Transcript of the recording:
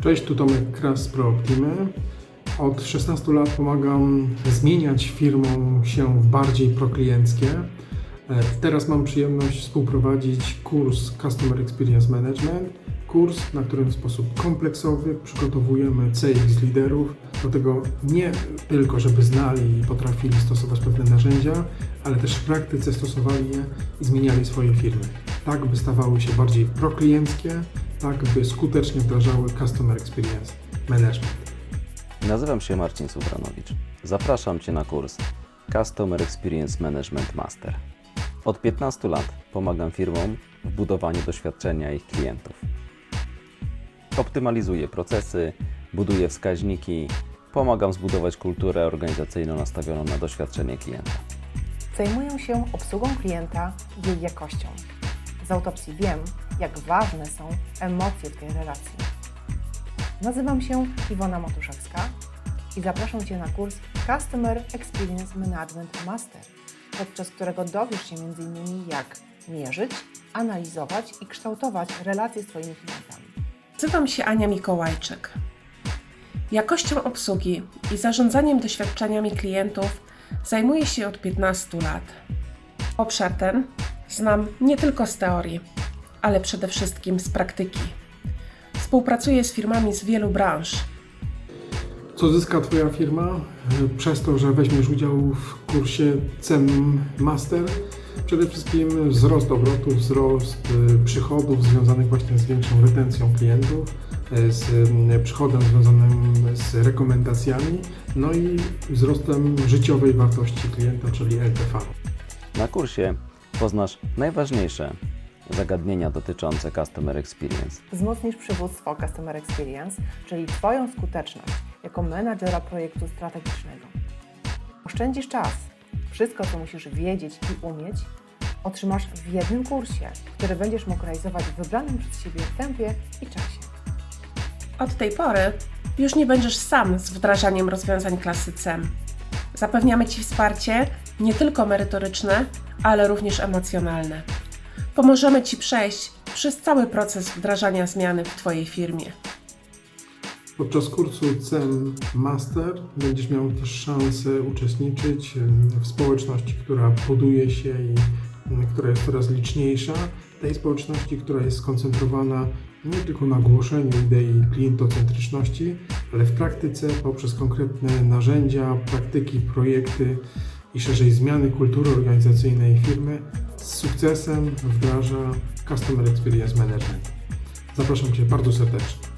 Cześć, tu Tomek Kras z ProOptimy. Od 16 lat pomagam zmieniać firmom się w bardziej proklienckie. E, Teraz mam przyjemność współprowadzić kurs Customer Experience Management. Kurs, na którym w sposób kompleksowy przygotowujemy CX liderów do tego nie tylko, żeby znali i potrafili stosować pewne narzędzia, ale też w praktyce stosowali je i zmieniali swoje firmy. Tak, by stawały się bardziej proklienckie, tak, by skutecznie wdrażały Customer Experience Management. Nazywam się Marcin Subranowicz. Zapraszam Cię na kurs Customer Experience Management Master. Od 15 lat pomagam firmom w budowaniu doświadczenia ich klientów. Optymalizuję procesy, buduję wskaźniki, pomagam zbudować kulturę organizacyjną nastawioną na doświadczenie klienta. Zajmuję się obsługą klienta i jej jakością. Z autopsji wiem, jak ważne są emocje w tej relacji. Nazywam się Iwona Matuszewska i zapraszam Cię na kurs Customer Experience Management Master, podczas którego dowiesz się m.in. jak mierzyć, analizować i kształtować relacje z Twoimi klientami. Nazywam się Ania Mikołajczyk. Jakością obsługi i zarządzaniem doświadczeniami klientów zajmuję się od 15 lat. Obszar ten znam nie tylko z teorii, ale przede wszystkim z praktyki. Współpracuję z firmami z wielu branż, Co zyska Twoja firma e, przez to, że weźmiesz udział w kursie CEM Master? Przede wszystkim wzrost obrotów, wzrost e, przychodów związanych właśnie z większą retencją klientów, e, z przychodem związanym z rekomendacjami, no i wzrostem życiowej wartości klienta, czyli LTV. Na kursie poznasz najważniejsze zagadnienia dotyczące Customer Experience. Wzmocnisz przywództwo Customer Experience, czyli Twoją skuteczność jako menadżera projektu strategicznego. Oszczędzisz czas. Wszystko, co musisz wiedzieć i umieć, otrzymasz w jednym kursie, który będziesz mógł realizować w wybranym przez siebie tempie i czasie. Od tej pory już nie będziesz sam z wdrażaniem rozwiązań klasy CEM. Zapewniamy Ci wsparcie nie tylko merytoryczne, ale również emocjonalne. Pomożemy Ci przejść przez cały proces wdrażania zmiany w Twojej firmie. Podczas kursu CEM Master będziesz miał też szansę uczestniczyć w społeczności, która buduje się i która jest coraz liczniejsza. Tej społeczności, która jest skoncentrowana nie tylko na głoszeniu idei klientocentryczności, ale w praktyce poprzez konkretne narzędzia, praktyki, projekty i szerzej zmiany kultury organizacyjnej firmy z sukcesem wdraża Customer Experience Management. Zapraszam Cię bardzo serdecznie.